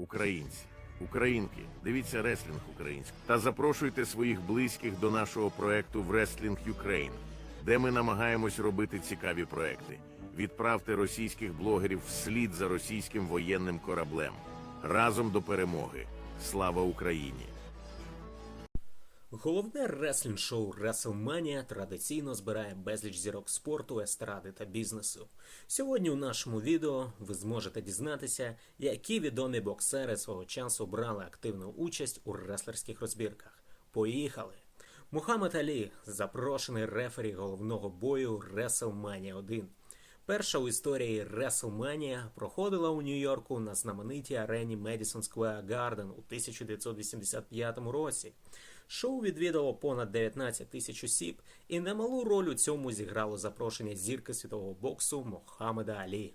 Українці, українки, дивіться реслінг український та запрошуйте своїх близьких до нашого проекту в Wrestling Ukraine, де ми намагаємось робити цікаві проекти. Відправте російських блогерів вслід за російським воєнним кораблем. Разом до перемоги. Слава Україні! Головне реслінг-шоу WrestleMania традиційно збирає безліч зірок спорту, естради та бізнесу. Сьогодні у нашому відео ви зможете дізнатися, які відомі боксери свого часу брали активну участь у реслерських розбірках. Поїхали! Мухаммед Алі запрошений рефері головного бою WrestleMania 1. Перша у історії WrestleMania проходила у Нью-Йорку на знаменитій арені Madison Square Garden у 1985 році. Шоу відвідало понад 19 тисяч осіб, і немалу роль у цьому зіграло запрошення зірки світового боксу Мохаммеда Алі.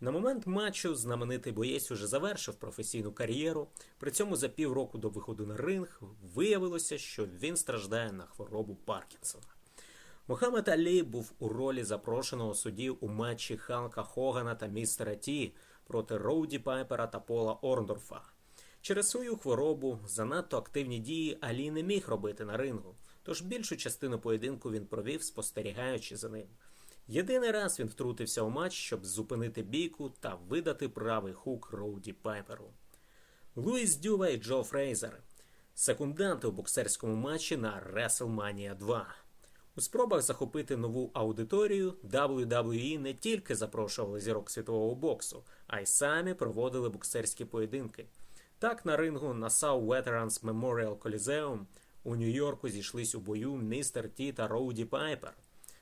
На момент матчу знаменитий боєць уже завершив професійну кар'єру. При цьому за півроку до виходу на ринг виявилося, що він страждає на хворобу Паркінсона. Мохаммед Алі був у ролі запрошеного судді у матчі Халка Хогана та містера Ті проти Роуді Пайпера та Пола Орндорфа. Через свою хворобу занадто активні дії Алі не міг робити на рингу, тож більшу частину поєдинку він провів, спостерігаючи за ним. Єдиний раз він втрутився у матч, щоб зупинити бійку та видати правий хук Роуді Пайперу. Луїс Дюва і Джо Фрейзер секунданти у боксерському матчі на WrestleMania 2. У спробах захопити нову аудиторію WWE не тільки запрошували зірок світового боксу, а й самі проводили боксерські поєдинки. Так, на рингу South Veterans Memorial Coliseum у Нью-Йорку зійшлись у бою містер Ті та Роуді Пайпер.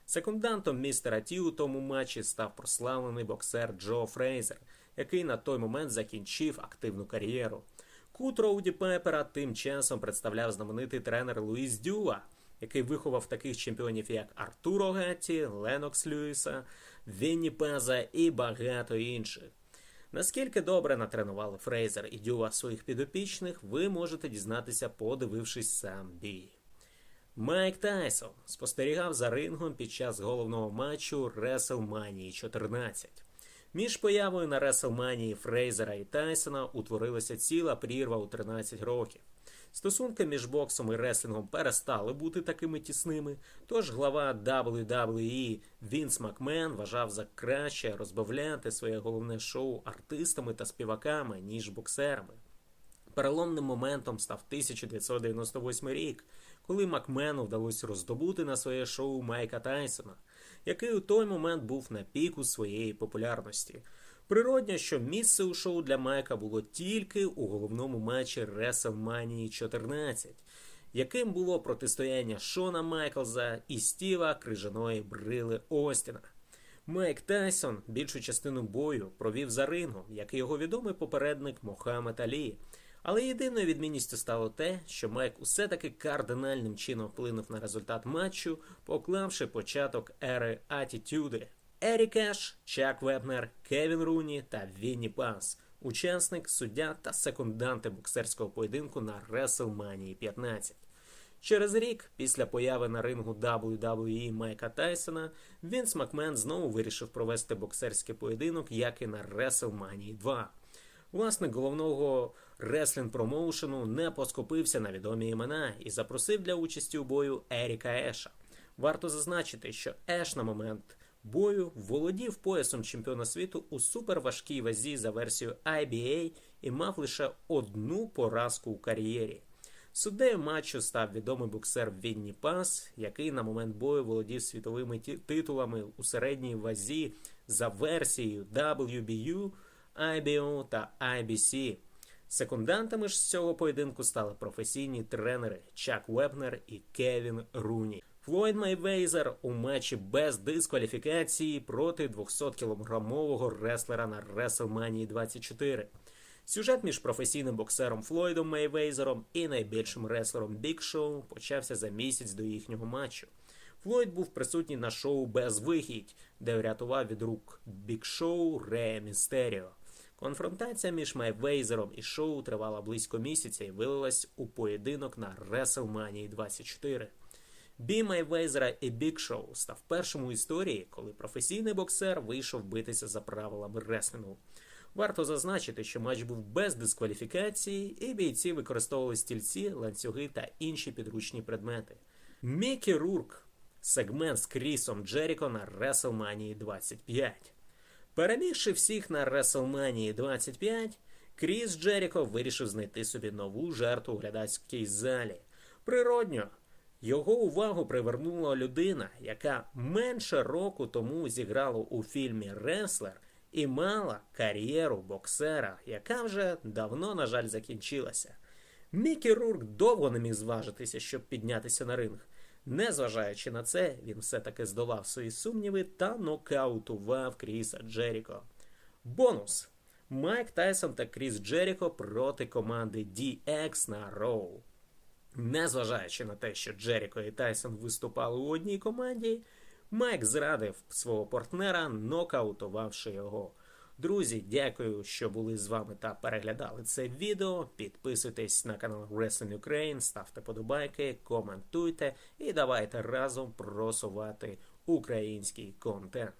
Секундантом містера Ті у тому матчі став прославлений боксер Джо Фрейзер, який на той момент закінчив активну кар'єру. Кут Роуді Пайпера тим часом представляв знаменитий тренер Луїс Дюва, який виховав таких чемпіонів, як Артуро Гатті, Ленокс Льюіса, Вінні Паза і багато інших. Наскільки добре натренували Фрейзер і Дюва своїх підопічних, ви можете дізнатися, подивившись сам бій. Майк Тайсон спостерігав за рингом під час головного матчу WrestleMania 14. Між появою на WrestleMania Фрейзера і Тайсона утворилася ціла прірва у 13 років. Стосунки між боксом і реслінгом перестали бути такими тісними, тож глава WWE Вінс Макмен вважав за краще розбавляти своє головне шоу артистами та співаками, ніж боксерами. Переломним моментом став 1998 рік, коли Макмену вдалося роздобути на своє шоу Майка Тайсона, який у той момент був на піку своєї популярності. Природньо, що місце у шоу для Майка було тільки у головному матчі WrestleMania 14, яким було протистояння Шона Майклза і Стіва Крижаної Брили Остіна. Майк Тайсон більшу частину бою провів за рингом, як і його відомий попередник Мохаммед Алі. Але єдиною відмінністю стало те, що Майк усе таки кардинальним чином вплинув на результат матчу, поклавши початок ери Атітюди. Ері Кеш, Чак Вебнер, Кевін Руні та Вінні Пас, учасник, суддя та секунданти боксерського поєдинку на WrestleMania 15. Через рік, після появи на рингу WWE Майка Тайсона, Вінс Макмен знову вирішив провести боксерський поєдинок, як і на WrestleMania 2. Власник головного реслінг промоушену не поскупився на відомі імена і запросив для участі у бою Еріка Еша. Варто зазначити, що Еш на момент бою володів поясом чемпіона світу у суперважкій вазі за версією IBA і мав лише одну поразку у кар'єрі. Суддею матчу став відомий боксер Вінні Пас, який на момент бою володів світовими титулами у середній вазі за версією WBU, IBO та IBC. Секундантами ж з цього поєдинку стали професійні тренери Чак Вебнер і Кевін Руні. Флойд Майвейзер у матчі без дискваліфікації проти 200-кілограмового реслера на WrestleMania 24. Сюжет між професійним боксером Флойдом Мейвейзером і найбільшим реслером Бік Шоу почався за місяць до їхнього матчу. Флойд був присутній на шоу Безвихідь, де врятував від рук Бік Шоу Рея Містеріо. Конфронтація між Майвейзером і шоу тривала близько місяця і вилилась у поєдинок на WrestleMania 24. Бій Майвейзера і Бік Шоу став першим у історії, коли професійний боксер вийшов битися за правилами реслінгу. Варто зазначити, що матч був без дискваліфікації, і бійці використовували стільці, ланцюги та інші підручні предмети. Мікі Рурк сегмент з Крісом Джеріко на WrestleMania 25. Перемігши всіх на WrestleMania 25, Кріс Джеріко вирішив знайти собі нову жертву у глядацькій залі. Природньо, його увагу привернула людина, яка менше року тому зіграла у фільмі Реслер і мала кар'єру боксера, яка вже давно, на жаль, закінчилася. Мікі Рурк довго не міг зважитися, щоб піднятися на ринг. Незважаючи на це, він все-таки здолав свої сумніви та нокаутував Кріса Джеріко. Бонус: Майк Тайсон та Кріс Джеріко проти команди DX на Роу. Незважаючи на те, що Джеріко і Тайсон виступали у одній команді, Майк зрадив свого партнера, нокаутувавши його. Друзі, дякую, що були з вами та переглядали це відео. Підписуйтесь на канал Wrestling Ukraine, ставте подобайки, коментуйте і давайте разом просувати український контент.